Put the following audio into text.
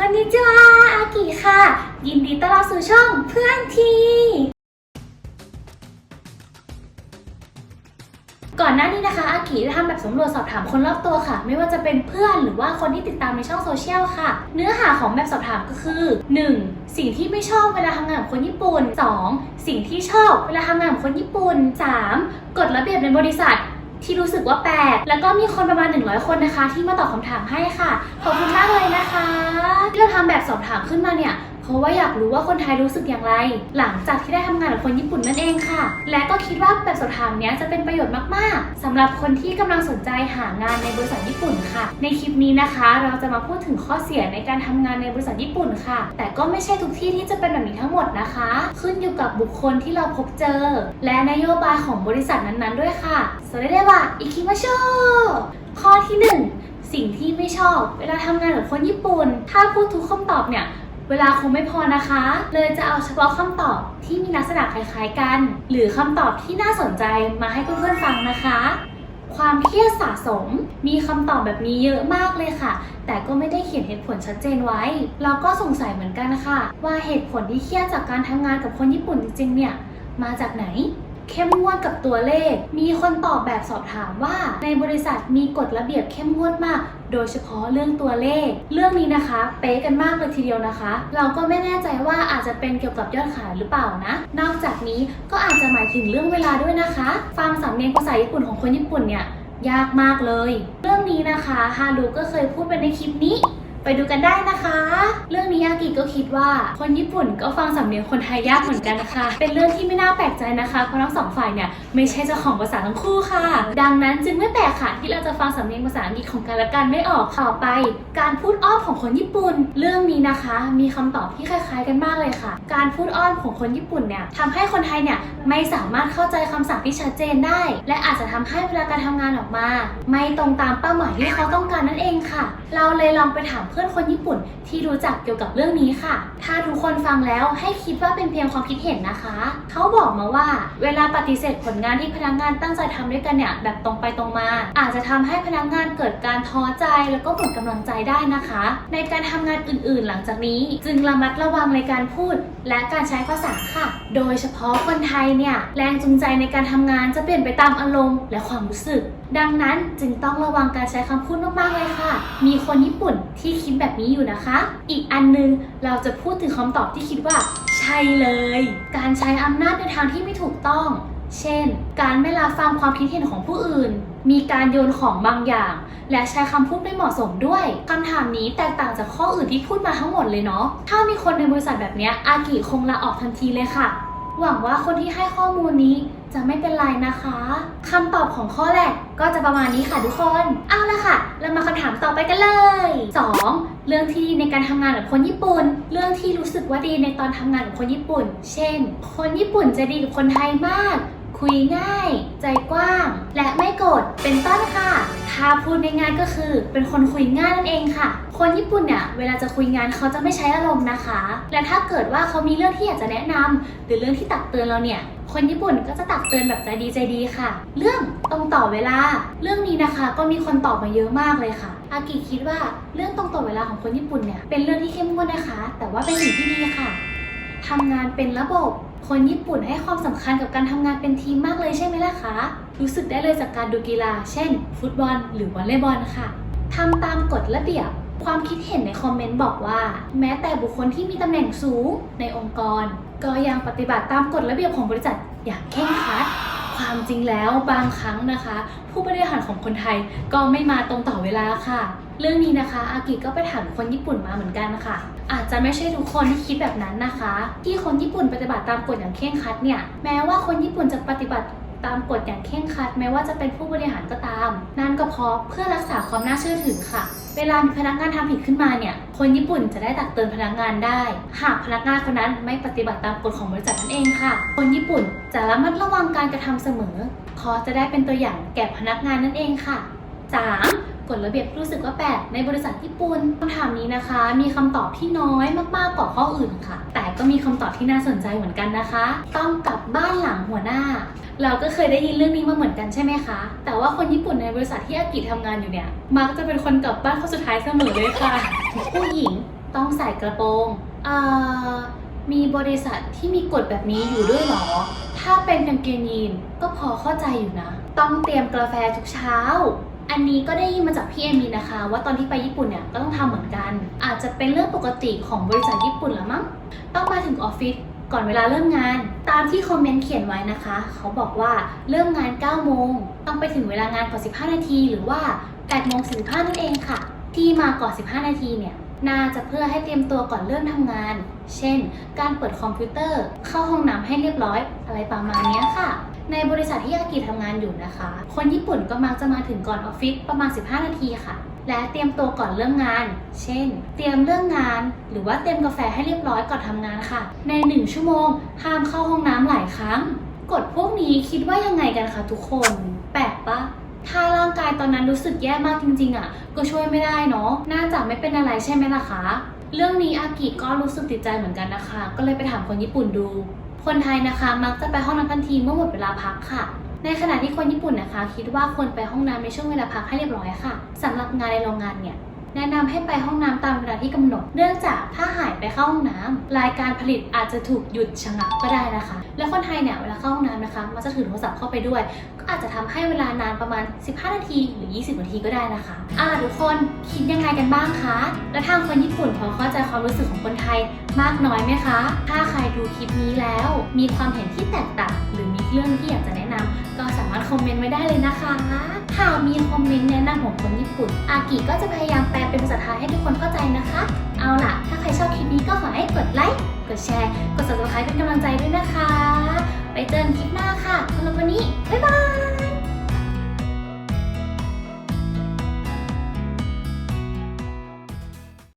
คอนนิจิวาอากิค่ะ ยินดีต้อนรับสู่ช่องเพื่อนที ก่อนหน้านี้นะคะ อากิได้ทำแบบสำรวจสอบถามคนรอบตัวค่ะ ไม่ว่าจะเป็นเพื่อนหรือว่าคนที่ติดตามในช่องโซเชียลค่ะ เนื้อหาของแบบสอบถามก็คือ 1. สิ่งที่ไม่ชอบเวลาทำงานกับคนญี่ปุ่น 2. สิ่งที่ชอบเวลาทำงานกับคนญี่ปุ่น 3. กฎระเบียบในบริษัท ที่รู้สึกว่าแปลก แล้วก็มีคนประมาณ 100 คนนะคะ ที่มาตอบคำถามให้ค่ะ ขอบคุณมากเลยนะคะ ที่เราทำแบบสอบถามขึ้นมาเนี่ย เพราะว่าอยากรู้ว่าคนไทยรู้สึกอย่างไร หลังจากที่ได้ทำงานกับคนญี่ปุ่นนั่นเองค่ะ และก็คิดว่าแบบสอบถามนี้จะเป็นประโยชน์มาก ๆ สำหรับคนที่กำลังสนใจหางานในบริษัทญี่ปุ่นค่ะ ในคลิปนี้นะคะ เราจะมาพูดถึงข้อเสียในการทำงานในบริษัทญี่ปุ่นค่ะ แต่ก็ไม่ใช่ทุกที่ที่จะเป็นแบบนี้ทั้งหมดนะคะ ขึ้นอยู่กับบุคคลที่เราพบเจอ และนโยบายของบริษัทนั้น ๆ ด้วยค่ะสวัสดีค่ะอิคิมาโชข้อที่ 1 สิ่งที่ไม่ชอบ เวลาทำงานกับคนญี่ปุ่น ถ้าพูดทุกคำตอบเนี่ย เวลาคงไม่พอนะคะ เลยจะเอาเฉพาะคำตอบที่มีลักษณะคล้ายๆกัน หรือคำตอบที่น่าสนใจมาให้เพื่อนๆฟังนะคะ ความเครียดสะสมมีคำตอบแบบนี้เยอะมากเลยค่ะ แต่ก็ไม่ได้เขียนเหตุผลชัดเจนไว้ เราก็สงสัยเหมือนกันนะคะว่าเหตุผลที่เครียดจากการทำงานกับคนญี่ปุ่นจริงๆเนี่ยมาจากไหน เข้มงวดกับตัวเลข มีคนตอบแบบสอบถามว่า ในบริษัทมีกฎระเบียบเข้มงวดมาก โดยเฉพาะเรื่องตัวเลข เรื่องนี้นะคะ เป๊ะกันมากเลยทีเดียวนะคะ เราก็ไม่แน่ใจว่าอาจจะเป็นเกี่ยวกับยอดขายหรือเปล่านะ นอกจากนี้ก็อาจจะหมายถึงเรื่องเวลาด้วยนะคะฟังสำเนียงภาษาญี่ปุ่นของคนญี่ปุ่นเนี่ยยากมากเลย เรื่องนี้นะคะฮารุก็เคยพูดไปในคลิปนี้ ไปดูกันได้นะคะ ก็คิดว่าคนญี่ปุ่นก็ฟังสำเนียงคนไทยยากเหมือนกันนะคะ เป็นเรื่องที่ไม่น่าแปลกใจนะคะ เพราะทั้งสองฝ่ายเนี่ยไม่ใช่เจ้าของภาษาทั้งคู่ค่ะ ดังนั้นจึงไม่แปลกค่ะ ที่เราจะฟังสำเนียงภาษาอังกฤษของกันและกันไม่ออกต่อไป การพูดอ้อมของคนญี่ปุ่น เรื่องนี้นะคะ มีคำตอบที่คล้าย ๆ กันมากเลยค่ะ การพูดอ้อมของคนญี่ปุ่นเนี่ยทำให้คนไทยเนี่ยไม่สามารถเข้าใจคำสั่งที่ชัดเจนได้ และอาจจะทำให้เวลาการทำงานออกมา ไม่ตรงตามเป้าหมายที่เขาต้องการนั่นเองค่ะ เราเลยลองไปถามเพื่อนคนญี่ปุ่นที่รู้จักเกี่ยวกับเรื่องนี้ค่ะ ถ้าทุกคนฟังแล้วให้คิดว่าเป็นเพียงความคิดเห็นนะคะ เขาบอกมาว่า เวลาปฏิเสธผลงานที่พนักงานตั้งใจทำด้วยกันเนี่ยแบบตรงไปตรงมา อาจจะทำให้พนักงานเกิดการท้อใจแล้วก็หมดกำลังใจได้นะคะ ในการทำงานอื่นๆ หลังจากนี้ จึงระมัดระวังในการพูด และการใช้ภาษาค่ะ โดยเฉพาะคนไทยเนี่ยแรงจูงใจในการทำงานจะเปลี่ยนไปตามอารมณ์และความรู้สึก ดังนั้นจึงต้องระวังการใช้คำพูดมากๆเลยค่ะ มีคนญี่ปุ่นที่คิดแบบนี้อยู่นะคะ อีกอันนึงเราจะพูดถึงคำตอบที่คิดว่า ใช่เลย การใช้อำนาจในทางที่ไม่ถูกต้อง เช่น การไม่รับฟังความคิดเห็นของผู้อื่น มีการโยนของบางอย่าง และใช้คำพูดไม่เหมาะสมด้วยคำถามนี้แตกต่างจากข้ออื่นที่พูดมาทั้งหมดเลยเนาะ ถ้ามีคนในบริษัทแบบนี้อากิคงลาออกทันทีเลยค่ะ หวังว่าคนที่ให้ข้อมูลนี้จะไม่เป็นไรนะคะคำตอบของข้อแรกก็จะประมาณนี้ค่ะทุกคน เอาละค่ะ เรามาคำถามต่อไปกันเลย 2. เรื่องที่ดีในการทำงานกับคนญี่ปุ่น เรื่องที่รู้สึกว่าดีในตอนทำงานกับคนญี่ปุ่น เช่น คนญี่ปุ่นจะดีกับคนไทยมาก คุยง่าย ใจกว้าง และไม่โกรธเป็นต้นค่ะ ถ้าพูดง่ายๆก็คือ เป็นคนคุยง่ายนั่นเองค่ะ คนญี่ปุ่นเนี่ยเวลาจะคุยงานเขาจะไม่ใช้อารมณ์นะคะ และถ้าเกิดว่าเขามีเรื่องที่อยากจะแนะนำหรือเรื่องที่ตักเตือนเราเนี่ยคนญี่ปุ่นก็จะตักเตือนแบบใจดีใจดีค่ะ เรื่องตรงต่อเวลา เรื่องนี้นะคะก็มีคนตอบมาเยอะมากเลยค่ะ อากิคิดว่าเรื่องตรงต่อเวลาของคนญี่ปุ่นเนี่ยเป็นเรื่องที่เข้มงวดนะคะ แต่ว่าเป็นสิ่งที่ดีค่ะทำงานเป็นระบบ คนญี่ปุ่นให้ความสำคัญกับการทำงานเป็นทีมมากเลยใช่ไหมล่ะคะ รู้สึกได้เลยจากการดูกีฬา เช่น ฟุตบอล หรือวอลเลย์บอลค่ะทำตามกฎระเบียบ ความคิดเห็นในคอมเมนต์บอกว่า แม้แต่บุคคลที่มีตำแหน่งสูงในองค์กร ก็ยังปฏิบัติตามกฎระเบียบของบริษัทอย่างเคร่งครัดความจริงแล้วบางครั้งนะคะ ผู้บริหารของคนไทยก็ไม่มาตรงต่อเวลาค่ะ เรื่องนี้นะคะ อากิก็ไปถามคนญี่ปุ่นมาเหมือนกันค่ะ อาจจะไม่ใช่ทุกคนที่คิดแบบนั้นนะคะ ที่คนญี่ปุ่นปฏิบัติตามกฎอย่างเคร่งครัดเนี่ยแม้ว่าคนญี่ปุ่นจะปฏิบัติตามกฎอย่างเคร่งครัดแม้ว่าจะเป็นผู้บริหารก็ตาม นั่นก็เพราะเพื่อรักษาความน่าเชื่อถือค่ะ เวลามีพนักงานทำผิดขึ้นมาเนี่ย คนญี่ปุ่นจะได้ตักเตือนพนักงานได้ หากพนักงานคนนั้นไม่ปฏิบัติตามกฎของบริษัทนั่นเองค่ะ คนญี่ปุ่นจะระมัดระวังการกระทำเสมอเพราะจะได้เป็นตัวอย่างแก่พนักงานนั่นเองค่ะ 3. กฎระเบียบรู้สึกว่าแปลกในบริษัทญี่ปุ่นคำถามนี้นะคะ มีคำตอบที่น้อยมากๆกว่าข้ออื่นค่ะ แต่ก็มีคำตอบที่น่าสนใจเหมือนกันนะคะ ต้องกลับบ้านหลังหัวหน้า เราก็เคยได้ยินเรื่องนี้มาเหมือนกันใช่ไหมคะ แต่ว่าคนญี่ปุ่นในบริษัทที่อากิทำงานอยู่เนี่ย มักจะเป็นคนกลับบ้านคนสุดท้ายเสมอเลยค่ะ ผู้หญิงต้องใส่กระโปรงอ่ามีบริษัทที่มีกฎแบบนี้อยู่ด้วยหรอ ถ้าเป็นกางเกงยีนก็พอเข้าใจอยู่นะ ต้องเตรียมกาแฟทุกเช้า อันนี้ก็ได้ยินมาจากพี่เอมีนะคะ ว่าตอนที่ไปญี่ปุ่นเนี่ยก็ต้องทำเหมือนกัน อาจจะเป็นเรื่องปกติของบริษัทญี่ปุ่นละมั้งต้องมาถึงออฟฟิศก่อนเวลาเริ่มงาน ตามที่คอมเมนต์เขียนไว้นะคะ เขาบอกว่าเริ่มงาน 9 โมง ต้องไปถึงเวลางานก่อน 15 นาที หรือว่า 8 โมง 45 นั่นเองค่ะ ที่มาก่อน 15 นาทีเนี่ยน่าจะเพื่อให้เตรียมตัวก่อนเริ่มทำงาน เช่น การเปิดคอมพิวเตอร์ เข้าห้องน้ำให้เรียบร้อย อะไรประมาณนี้ค่ะ ในบริษัทที่อากิทำงานอยู่นะคะ คนญี่ปุ่นก็มักจะมาถึงก่อนออฟฟิศประมาณ 15 นาทีค่ะ และเตรียมตัวก่อนเริ่มงาน เช่น เตรียมเรื่องงาน หรือว่าเตรียมกาแฟให้เรียบร้อยก่อนทำงานค่ะ ใน 1 ชั่วโมง ห้ามเข้าห้องน้ำหลายครั้ง กฎพวกนี้คิดว่ายังไงกันคะทุกคน แปลกปะถ้าร่างกายตอนนั้นรู้สึกแย่มากจริง ๆอะ ก็ช่วยไม่ได้เนาะ น่าจะไม่เป็นอะไรใช่ไหมล่ะคะ เรื่องนี้อากิก็รู้สึกติดใจเหมือนกันนะคะ ก็เลยไปถามคนญี่ปุ่นดู คนไทยนะคะมักจะไปห้องน้ำทันทีเมื่อหมดเวลาพักค่ะ ในขณะที่คนญี่ปุ่นนะคะ คิดว่าควรไปห้องน้ำในช่วงเวลาพักให้เรียบร้อยค่ะสำหรับงานในโรงงานเนี่ย แนะนำให้ไปห้องน้ำตามเวลาที่กำหนด เนื่องจากถ้าหายไปเข้าห้องน้ำรายการผลิตอาจจะถูกหยุดชะงักก็ได้นะคะ และคนไทยเนี่ยเวลาเข้าห้องน้ำนะคะมักจะถือโทรศัพท์เข้าไปด้วย ก็อาจจะทำให้เวลานานประมาณ 15 นาทีหรือ 20 นาทีก็ได้นะคะอ่าทุกคนคิดยังไงกันบ้างคะ และทางคนญี่ปุ่นพอเข้าใจความรู้สึกของคนไทยมากน้อยไหมคะ ถ้าใครดูคลิปนี้แล้ว มีความเห็นที่แตกต่าง หรือมีเรื่องที่อยากจะแนะนำก็สามารถคอมเมนต์ไว้ได้เลยนะคะหากมีคอมเมนต์แนะนำของคนญี่ปุ่น อากิก็จะพยายามแปลเป็นภาษาไทยให้ทุกคนเข้าใจนะคะ เอาล่ะ ถ้าใครชอบคลิปนี้ก็ขอให้กดไลค์ กดแชร์ กด subscribe เป็นกำลังใจด้วยนะคะ ไปเจอกันคลิปหน้าค่ะสำหรับวันนี้ บ๊ายบาย